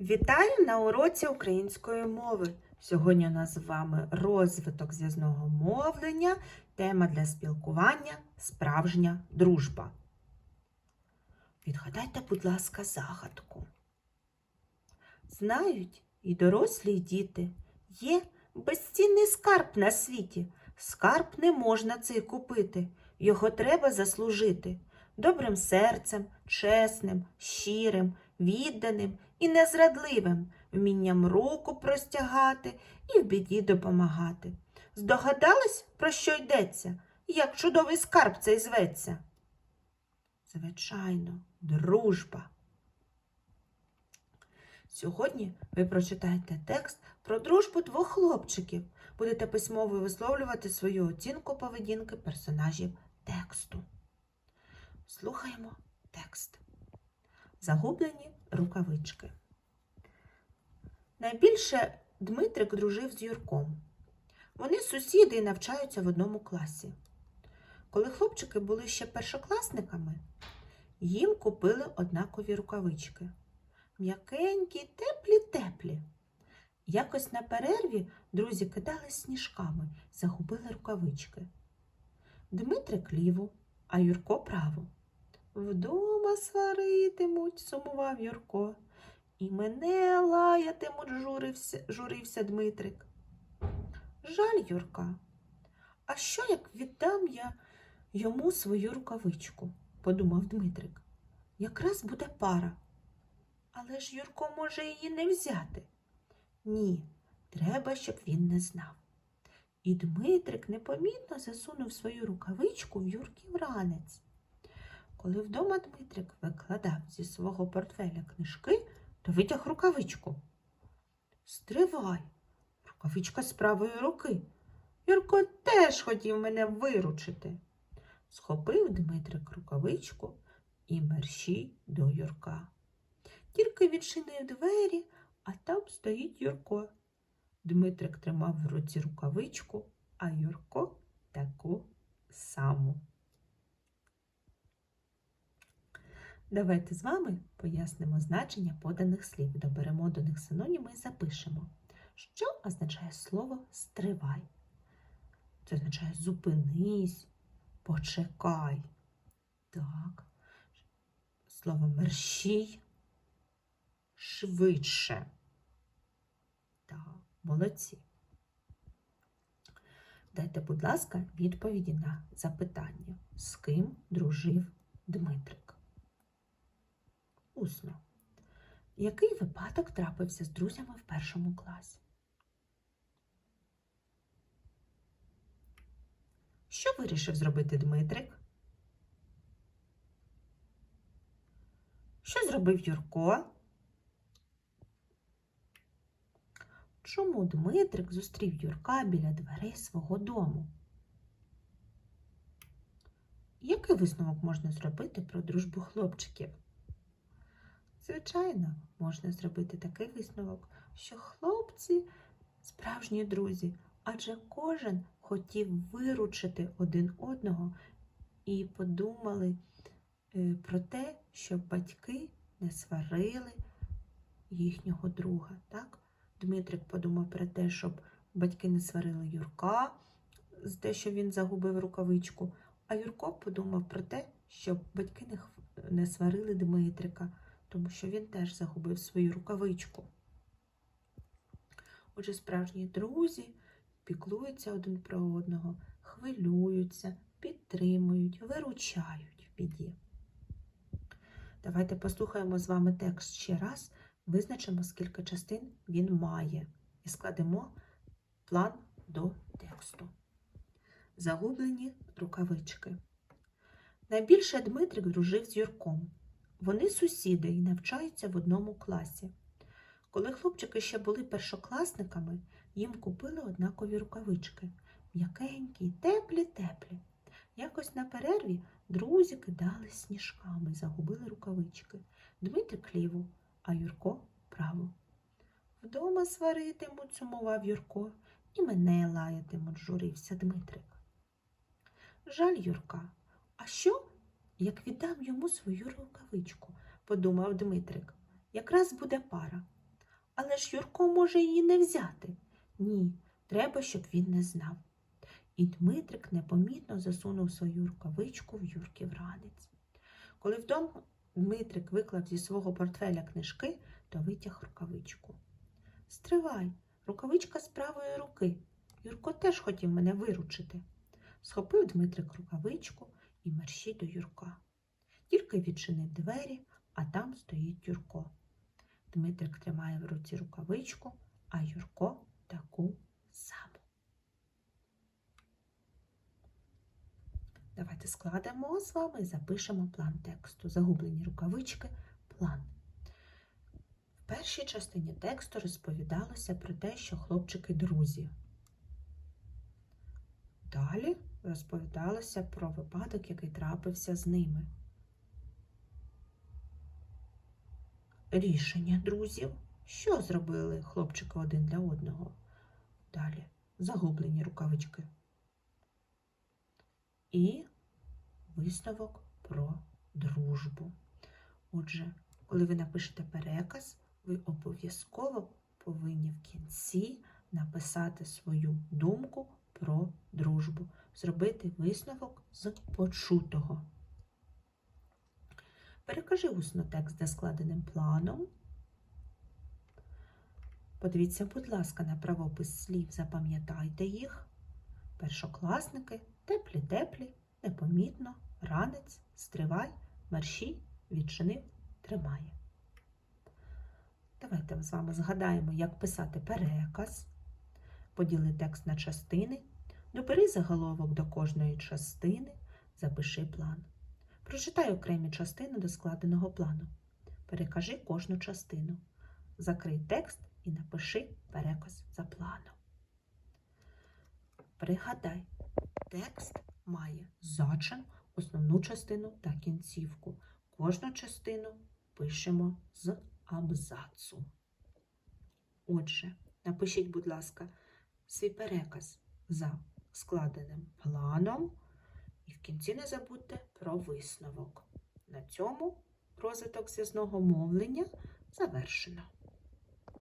Вітаю на уроці української мови. Сьогодні у нас з вами розвиток зв'язного мовлення, тема для спілкування справжня дружба. Відгадайте, будь ласка, загадку. Знають і дорослі і діти, є безцінний скарб на світі. Скарб не можна цей купити, його треба заслужити. Добрим серцем, чесним, щирим, відданим і незрадливим, вмінням руку простягати і в біді допомагати. Здогадались, про що йдеться, як чудовий скарб цей зветься? Звичайно, дружба. Сьогодні ви прочитаєте текст про дружбу двох хлопчиків. Будете письмово висловлювати свою оцінку поведінки персонажів тексту. Слухаємо текст. Загублені рукавички. Найбільше Дмитрик дружив з Юрком. Вони сусіди і навчаються в одному класі. Коли хлопчики були ще першокласниками, їм купили однакові рукавички. М'якенькі, теплі-теплі. Якось на перерві друзі кидали сніжками, загубили рукавички. Дмитрик ліву, а Юрко праву. Вдома сваритимуть, сумував Юрко. І мене лаятимуть, журився, журився Дмитрик. Жаль Юрка. А що як віддам я йому свою рукавичку? подумав Дмитрик. Якраз буде пара. Але ж Юрко може її не взяти. Ні, треба, щоб він не знав. І Дмитрик непомітно засунув свою рукавичку в Юрків ранець. Коли вдома Дмитрик викладав зі свого портфеля книжки, то витяг рукавичку. Стривай, рукавичка з правої руки. Юрко теж хотів мене виручити. Схопив Дмитрик рукавичку і мерщій до Юрка. Тільки відчинив двері, а там стоїть Юрко. Дмитрик тримав в руці рукавичку, а Юрко таку саму. Давайте з вами пояснимо значення поданих слів. Доберемо до них синоніми і запишемо, що означає слово стривай. Це означає зупинись, почекай. Так. Слово мерщій швидше. Так, молодці. Дайте, будь ласка, відповіді на запитання, з ким дружив Дмитрик. Усно. Який випадок трапився з друзями в першому класі? Що вирішив зробити Дмитрик? Що зробив Юрко? Чому Дмитрик зустрів Юрка біля дверей свого дому? Який висновок можна зробити про дружбу хлопчиків? Звичайно, можна зробити такий висновок, що хлопці справжні друзі, адже кожен хотів виручити один одного і подумали е, про те, щоб батьки не сварили їхнього друга. Так? Дмитрик подумав про те, щоб батьки не сварили Юрка з те, що він загубив рукавичку, а Юрко подумав про те, щоб батьки не, не сварили Дмитрика тому що він теж загубив свою рукавичку. Отже, справжні друзі піклуються один про одного, хвилюються, підтримують, виручають в біді. Давайте послухаємо з вами текст ще раз, визначимо, скільки частин він має, і складемо план до тексту. Загублені рукавички. Найбільше Дмитрик дружив з Юрком. Вони сусіди і навчаються в одному класі. Коли хлопчики ще були першокласниками, їм купили однакові рукавички м'якенькі, теплі-теплі. Якось на перерві друзі кидали сніжками, загубили рукавички. Дмитрик ліву, а Юрко праву. Вдома сваритимуть, сумував Юрко, і мене лаятимуть, журився Дмитрик. Жаль Юрка, а що, як віддам йому свою рукавичку, подумав Дмитрик. Якраз буде пара. Але ж Юрко може її не взяти. Ні, треба, щоб він не знав. І Дмитрик непомітно засунув свою рукавичку в Юрків ранець. Коли вдома Дмитрик виклав зі свого портфеля книжки, то витяг рукавичку. Стривай, рукавичка з правої руки. Юрко теж хотів мене виручити. Схопив Дмитрик рукавичку і мерщій до Юрка. Тільки відчинив двері, а там стоїть Юрко. Дмитрик тримає в руці рукавичку, а Юрко таку саму. Давайте складемо з вами і запишемо план тексту. Загублені рукавички, план. В першій частині тексту розповідалося про те, що хлопчики друзі. Далі розповідалося про випадок, який трапився з ними. Рішення друзів. Що зробили хлопчики один для одного? Далі загублені рукавички. І висновок про дружбу. Отже, коли ви напишете переказ, ви обов'язково повинні в кінці написати свою думку зробити висновок з почутого. Перекажи усно текст за складеним планом. Подивіться, будь ласка, на правопис слів, запам'ятайте їх. Першокласники, теплі-теплі, непомітно, ранець, стривай, мерщій, відчинив, тримає. Давайте з вами згадаємо, як писати переказ. Поділи текст на частини, добери заголовок до кожної частини, запиши план. Прочитай окремі частини до складеного плану. Перекажи кожну частину. Закрий текст і напиши переказ за планом. Пригадай, текст має зачин, основну частину та кінцівку. Кожну частину пишемо з абзацу. Отже, напишіть, будь ласка, свій переказ за складеним планом. І в кінці не забудьте про висновок. На цьому розвиток зв'язного мовлення завершено.